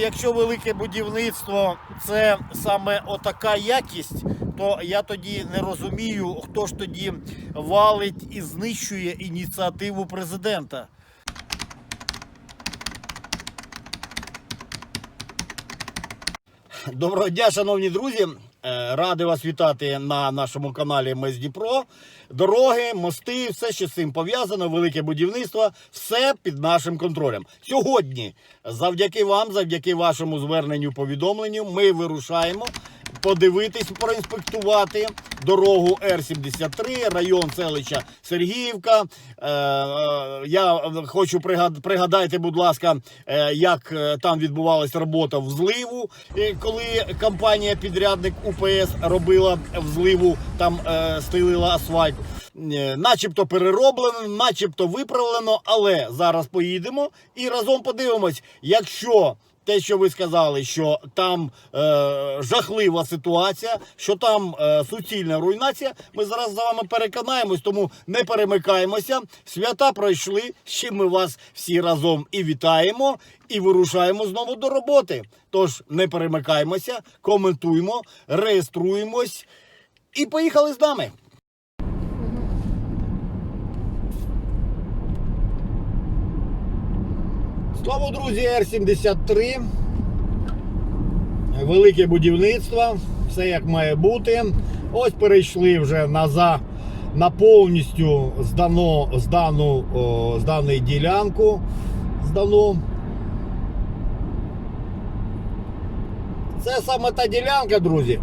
Якщо велике будівництво це саме отака якість, то я тоді не розумію, хто ж тоді валить і знищує ініціативу президента. Доброго дня, шановні друзі. Е, Радий вас вітати на нашому каналі МС Дніпро. Дороги, мости, все, що з цим пов'язано, велике будівництво, все під нашим контролем. Сьогодні, завдяки вам, завдяки вашому зверненню повідомленню, ми вирушаємо подивитись, проінспектувати дорогу Р-73, район селища Сергіївка. Е, е, я хочу пригад- пригадайте, будь ласка, е, як там відбувалася робота в зливу, е, коли компанія-підрядник УПС робила взливу, там стелила асфальт. Начебто перероблено, начебто виправлено, але зараз поїдемо і разом подивимось, якщо те, що ви сказали, що там е, жахлива ситуація, що там е, суцільна руйнація. Ми зараз з вами переконаємось, тому не перемикаємося. Свята пройшли. з чим ми вас всі разом і вітаємо, і вирушаємо знову до роботи. Тож не перемикаємося, коментуємо, реєструємось і поїхали з нами. Знову, друзі, Р-73. Велике будівництво, все як має бути. Ось перейшли вже на, за, на повністю здано, здану, о, здану ділянку. Здано. Це саме та ділянка, друзі.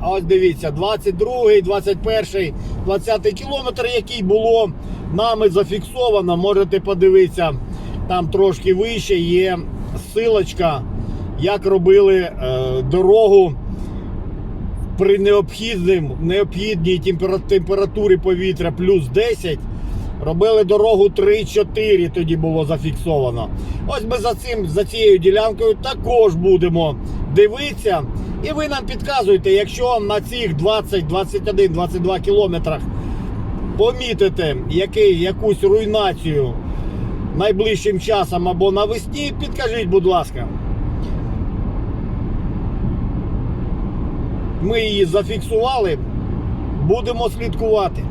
А ось дивіться, 22, 21, 20 кілометр, який було нами зафіксовано. Можете подивитися, там трошки вище є силочка, як робили е, дорогу при необхідним, необхідній темпера- температурі повітря плюс 10. Робили дорогу 3-4, тоді було зафіксовано. Ось ми за цим, за цією ділянкою також будемо дивитися. І ви нам підказуєте, якщо на цих 20, 21, 22 кілометрах помітите який, якусь руйнацію найближчим часом або навесні, підкажіть, будь ласка. Ми її зафіксували, будемо слідкувати.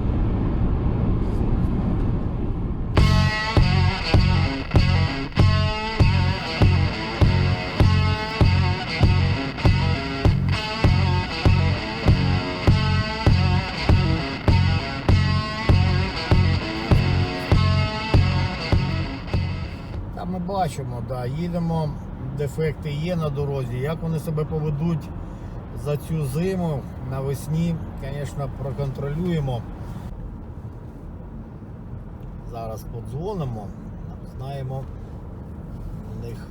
Ми бачимо, да, їдемо, дефекти є на дорозі. Як вони себе поведуть за цю зиму навесні, звісно, проконтролюємо. Зараз подзвонимо, знаємо у них,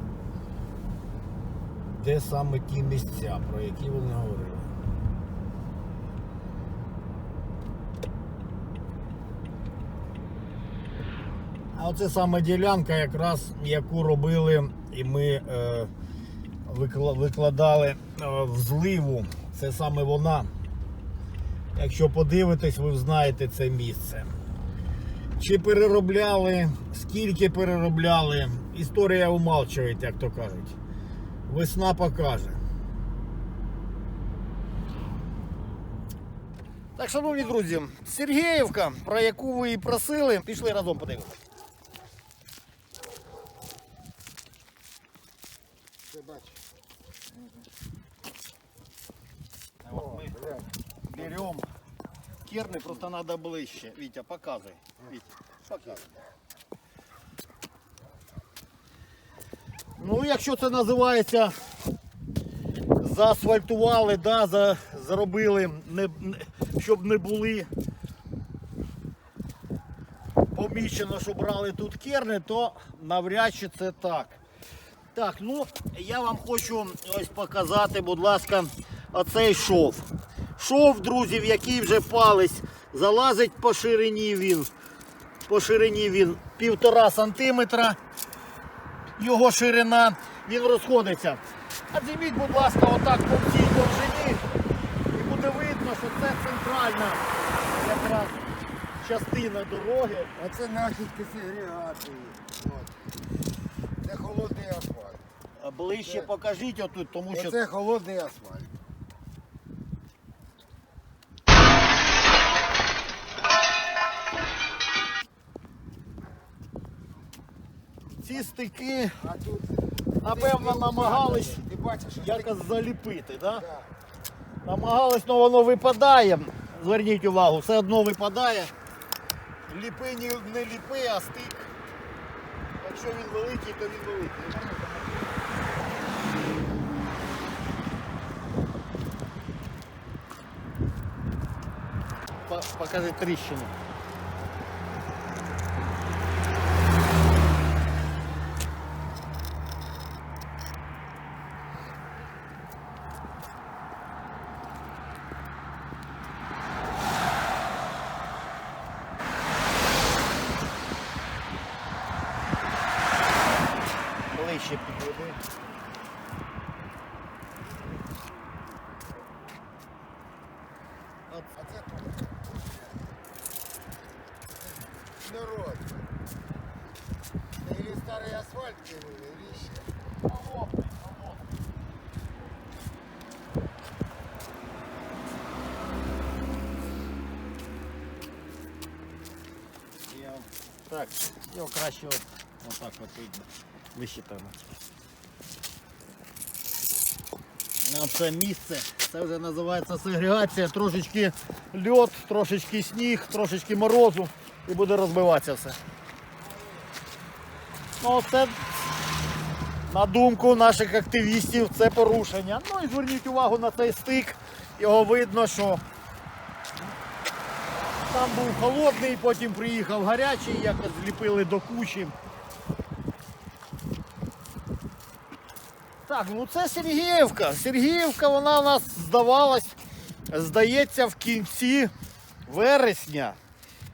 де саме ті місця, про які вони говорили. А оце саме ділянка, якраз яку робили, і ми е, викладали е, в зливу. Це саме вона. Якщо подивитесь, ви знаєте це місце. Чи переробляли, скільки переробляли, історія умалчує, як то кажуть. Весна покаже. Так, шановні друзі, Сергіївка, про яку ви і просили, пішли разом подивимося. Вот мы берем керны, просто надо ближе. Витя, показывай. Витя, показывай. Ну, якщо це називається заасфальтували, да, за, зробили, не, не- щоб не були помічено, що брали тут керни, то навряд чи це так. Так, ну я вам хочу ось показати, будь ласка, оцей шов. Шов, друзі, в який вже палець залазить по ширині він. По ширині він півтора сантиметра. Його ширина, він розходиться. А зніміть, будь ласка, отак по всій довжині. І буде видно, що це центральна якраз частина дороги. Оце наслідки сегрегації. Це холодний. Ближче покажіть отут, тому що Оце холодний асфальт. ці стики, А тут напевно, намагались ти бачиш, що якось заліпити, да? Да. Намагались, але воно випадає. Зверніть увагу, все одно випадає. Ліпи ні- не ліпи, а стик. Якщо він великий, то він великий. По- Покажи тріщину. Ближче підведи. А це тут. Народ. Це Или старий асфальт кинули, или ще. Я... Так, його краще от, отак от видно. Вище. Ну, Це місце, це вже називається сегрегація, трошечки льод, трошечки сніг, трошечки морозу і буде розбиватися все. Ну, це, на думку наших активістів, це порушення. Ну і зверніть увагу на цей стик. Його видно, що там був холодний, потім приїхав гарячий, якось зліпили до кучі. Так, ну це Сергіївка. Сергіївка, вона у нас здавалась, здається, в кінці вересня.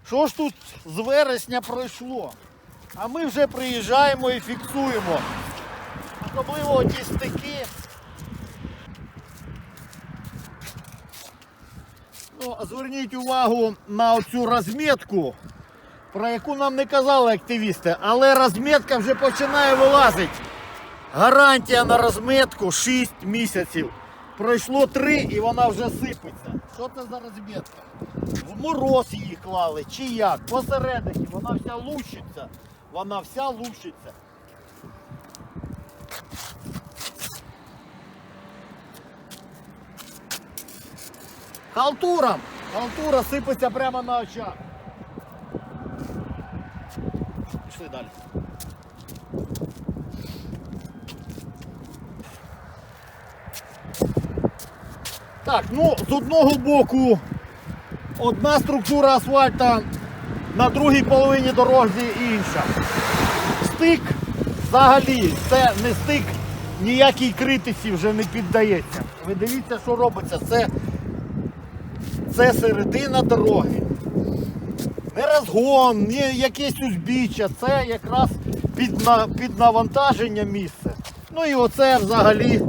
Що ж тут з вересня пройшло? А ми вже приїжджаємо і фіксуємо. Особливо ті стики. Ну, зверніть увагу на цю розмітку, про яку нам не казали активісти, але розмітка вже починає вилазити. Гарантія на розмітку 6 місяців. Пройшло 3 і вона вже сипеться. Що це за розмітка? В мороз її клали чи як? Посередині вона вся лущиться. Вона вся лущиться. Халтура! Халтура сипеться прямо на очах. Пішли далі. Так, ну з одного боку одна структура асфальта, на другій половині дороги інша. Стик взагалі це не стик, ніякій критиці вже не піддається. Ви дивіться, що робиться. Це це середина дороги. Не розгон, не якесь узбіччя, це якраз під, на, під навантаження місце. Ну і оце взагалі,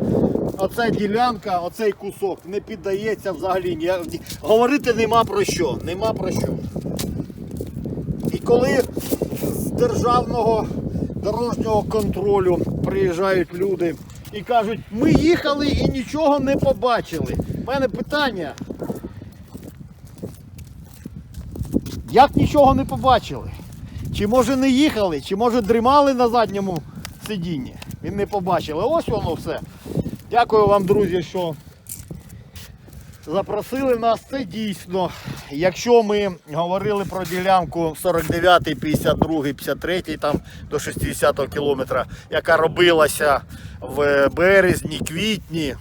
оця ділянка, оцей кусок не піддається взагалі. ні- Говорити нема про що. Нема про що. І коли з державного дорожнього контролю приїжджають люди і кажуть, ми їхали і нічого не побачили. У мене питання. Як нічого не побачили? Чи може не їхали, чи може дрімали на задньому сидінні? Він не побачили. Ось воно все. Дякую вам, друзі, що запросили нас. Це дійсно. Якщо ми говорили про ділянку 49, 52, 53 там до 60 кілометра, яка робилася в березні, квітні,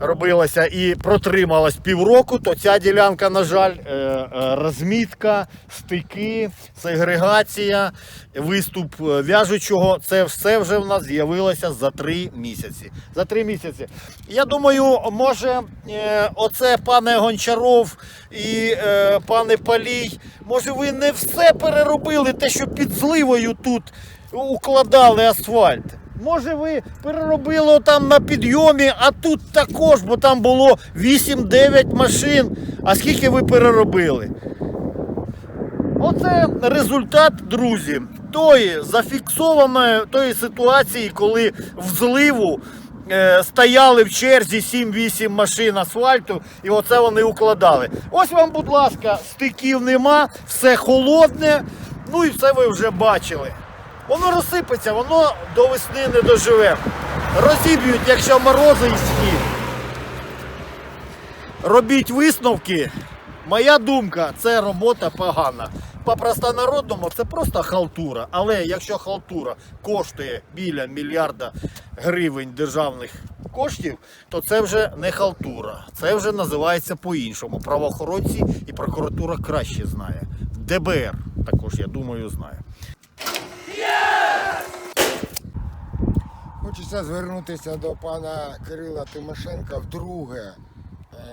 робилася і протрималась півроку, то ця ділянка, на жаль, е, е, розмітка, стики, сегрегація, виступ е, в'яжучого, це все вже в нас з'явилося за три місяці. За три місяці. Я думаю, може, оце пане Гончаров і пане Палій, може ви не все переробили, те, що під зливою тут укладали асфальт. Може ви переробили там на підйомі, а тут також, бо там було 8-9 машин. А скільки ви переробили? Оце результат, друзі. тої зафіксованої тої ситуації, коли в зливу е, стояли в черзі 7-8 машин асфальту, і оце вони укладали. Ось вам, будь ласка, стиків нема, все холодне, ну і все ви вже бачили. Воно розсипеться, воно до весни не доживе. Розіб'ють, якщо морози і сніг. Робіть висновки. Моя думка, це робота погана. По простонародному це просто халтура. Але якщо халтура коштує біля мільярда гривень державних коштів, то це вже не халтура. Це вже називається по-іншому. Правоохоронці і прокуратура краще знає. ДБР також, я думаю, знає. Хочеться звернутися до пана Кирила Тимошенка вдруге.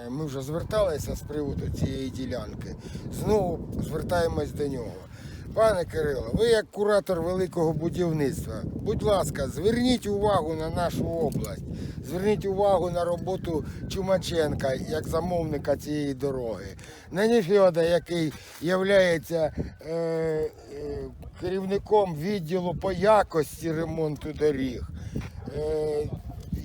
Е, Ми вже зверталися з приводу цієї ділянки. Знову звертаємось до нього. Пане Кирило, ви як куратор великого будівництва, будь ласка, зверніть увагу на нашу область, зверніть увагу на роботу Чумаченка як замовника цієї дороги. На Ніфьода, який є е, е, керівником відділу по якості ремонту доріг. Е,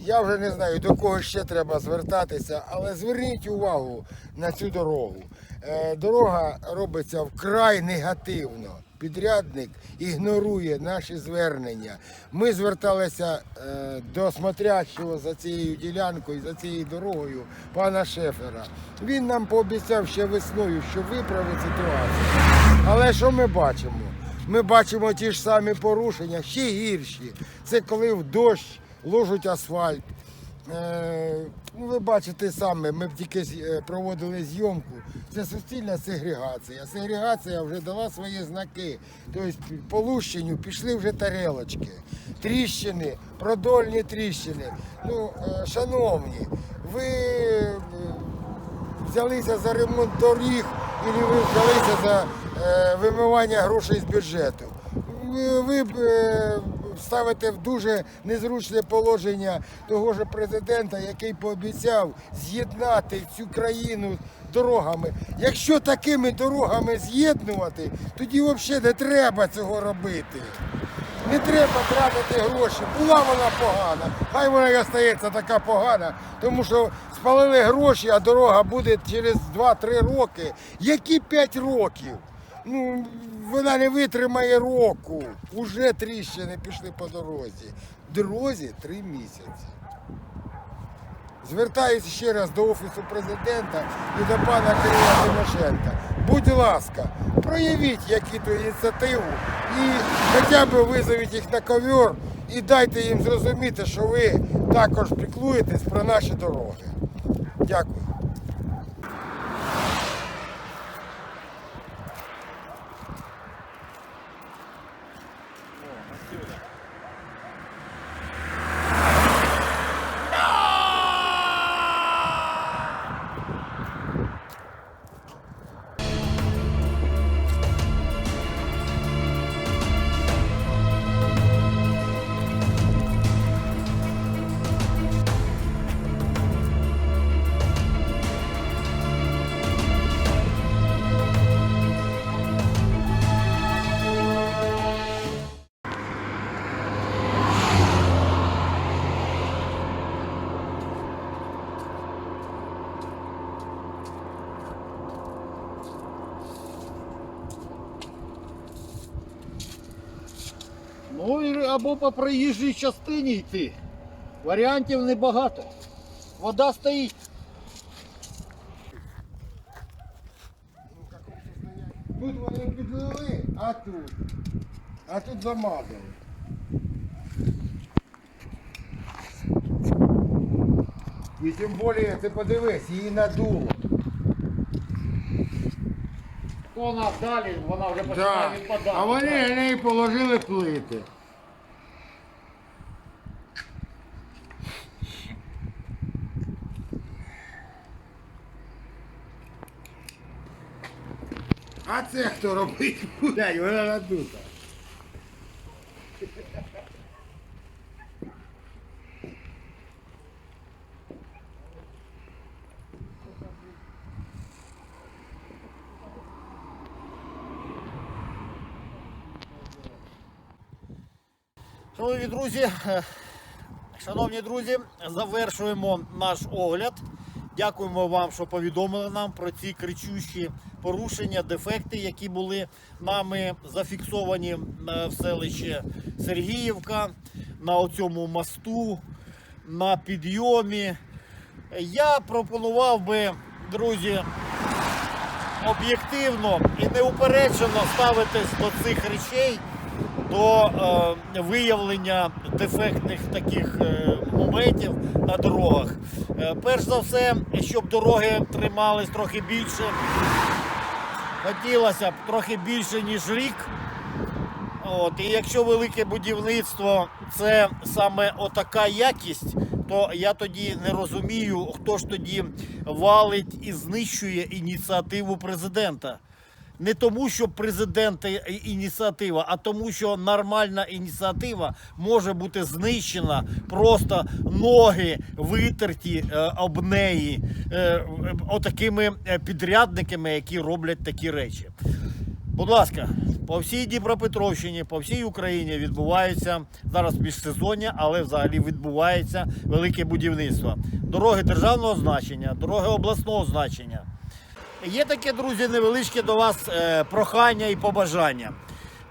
я вже не знаю, до кого ще треба звертатися, але зверніть увагу на цю дорогу. Е, Дорога робиться вкрай негативно. Підрядник ігнорує наші звернення. Ми зверталися е, до смотрящого за цією ділянкою, за цією дорогою, пана Шефера. Він нам пообіцяв ще весною, що виправить ситуацію. Але що ми бачимо? Ми бачимо ті ж самі порушення, ще гірші. Це коли в дощ ложуть асфальт. Е, ну, ви бачите саме, ми тільки е, проводили зйомку. Це суцільна сегрегація. Сегрегація вже дала свої знаки. Тобто по лущенню пішли вже тарелочки, тріщини, продольні тріщини. Ну, е, шановні, ви взялися за ремонт доріг, і ви взялися за вимивання грошей з бюджету. Ви, ви е, ставите в дуже незручне положення того ж президента, який пообіцяв з'єднати цю країну дорогами. Якщо такими дорогами з'єднувати, тоді взагалі не треба цього робити. Не треба тратити гроші. Була вона погана. Хай вона і остається така погана, тому що спалили гроші, а дорога буде через 2-3 роки. Які 5 років? Ну, вона не витримає року. Уже тріщини пішли по дорозі. Дорозі 3 місяці. Звертаюся ще раз до Офісу президента і до пана Кирила Тимошенка. Будь ласка, проявіть якусь ініціативу і хоча б визовіть їх на ковер і дайте їм зрозуміти, що ви також піклуєтесь про наші дороги. Дякую. Або по проїжджій частині йти. Варіантів небагато. Вода стоїть. Тут вони підлили, а тут. А тут замазали. І тим більше, ти подивись, її надуло. То нас далі, вона вже Да. починає відпадати. А вони на неї положили плити. Це хто робить буде? Вона надута. Шановні друзі, е, шановні друзі, завершуємо наш огляд. Дякуємо вам, що повідомили нам про ці кричущі порушення, дефекти, які були нами зафіксовані е, в селищі Сергіївка на оцьому мосту, на підйомі. Я пропонував би, друзі, об'єктивно і неупереджено ставитись до цих речей, до е, виявлення дефектних таких е, моментів на дорогах. Е, перш за все, щоб дороги тримались трохи більше, хотілося б трохи більше, ніж рік. От, і якщо велике будівництво це саме отака якість, то я тоді не розумію, хто ж тоді валить і знищує ініціативу президента. Не тому, що президента і- ініціатива, а тому, що нормальна ініціатива може бути знищена, просто ноги витерті е, об неї е, отакими е, підрядниками, які роблять такі речі. Будь ласка, по всій Дніпропетровщині, по всій Україні відбувається зараз міжсезоння, але взагалі відбувається велике будівництво. Дороги державного значення, дороги обласного значення. Є таке, друзі, невеличке до вас е, прохання і побажання.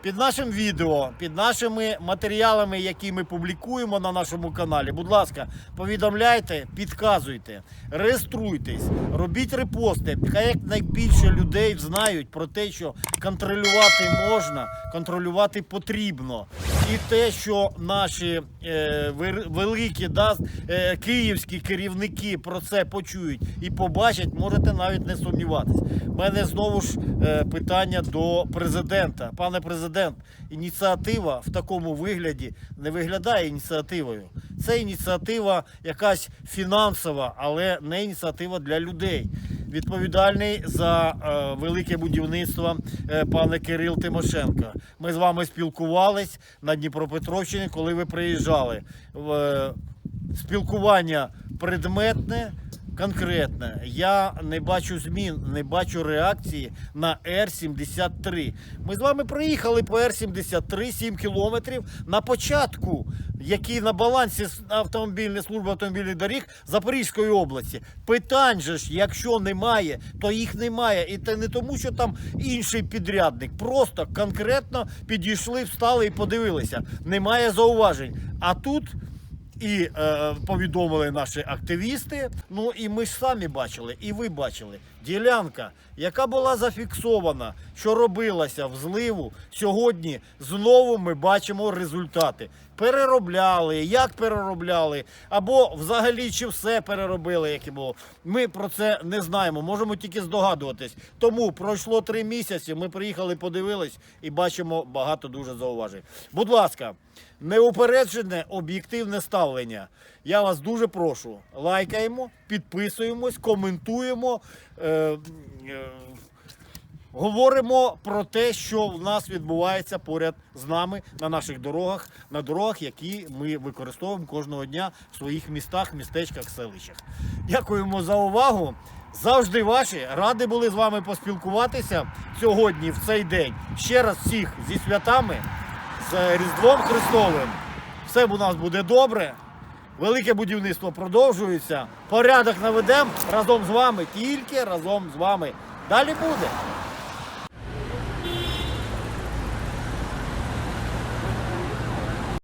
Під нашим відео, під нашими матеріалами, які ми публікуємо на нашому каналі, будь ласка, повідомляйте, підказуйте, реєструйтесь, робіть репости. Хай як найбільше людей знають про те, що контролювати можна, контролювати потрібно. І те, що наші е, великі да, е, київські керівники про це почують і побачать, можете навіть не сумніватись. У мене знову ж е, питання до президента. Пане президент, ініціатива в такому вигляді не виглядає ініціативою. Це ініціатива якась фінансова, але не ініціатива для людей. Відповідальний за е, велике будівництво е, пане Кирил Тимошенко. Ми з вами спілкувались на Дніпропетровщині, коли ви приїжджали. Е, спілкування предметне, конкретне. Я не бачу змін, не бачу реакції на Р-73. Ми з вами приїхали по Р-73 7 кілометрів на початку, який на балансі автомобільної служби автомобільних доріг Запорізької області. Питань же ж, якщо немає, то їх немає. І це не тому, що там інший підрядник. Просто конкретно підійшли, встали і подивилися. Немає зауважень. А тут і е, повідомили наші активісти. Ну і ми ж самі бачили, і ви бачили. Ділянка, яка була зафіксована, що робилася в зливу, сьогодні знову ми бачимо результати. Переробляли, як переробляли, або взагалі чи все переробили, як і було. Ми про це не знаємо, можемо тільки здогадуватись. Тому пройшло три місяці. Ми приїхали, подивились і бачимо багато дуже зауважень. Будь ласка, неупереджене об'єктивне ставлення. Я вас дуже прошу. Лайкаємо, підписуємось, коментуємо. Е, е, Говоримо про те, що в нас відбувається поряд з нами на наших дорогах, на дорогах, які ми використовуємо кожного дня в своїх містах, містечках, селищах. Дякуємо за увагу. Завжди ваші раді були з вами поспілкуватися сьогодні, в цей день. Ще раз всіх зі святами, з Різдвом Христовим. Все у нас буде добре. Велике будівництво продовжується. Порядок наведемо разом з вами, тільки разом з вами. Далі буде.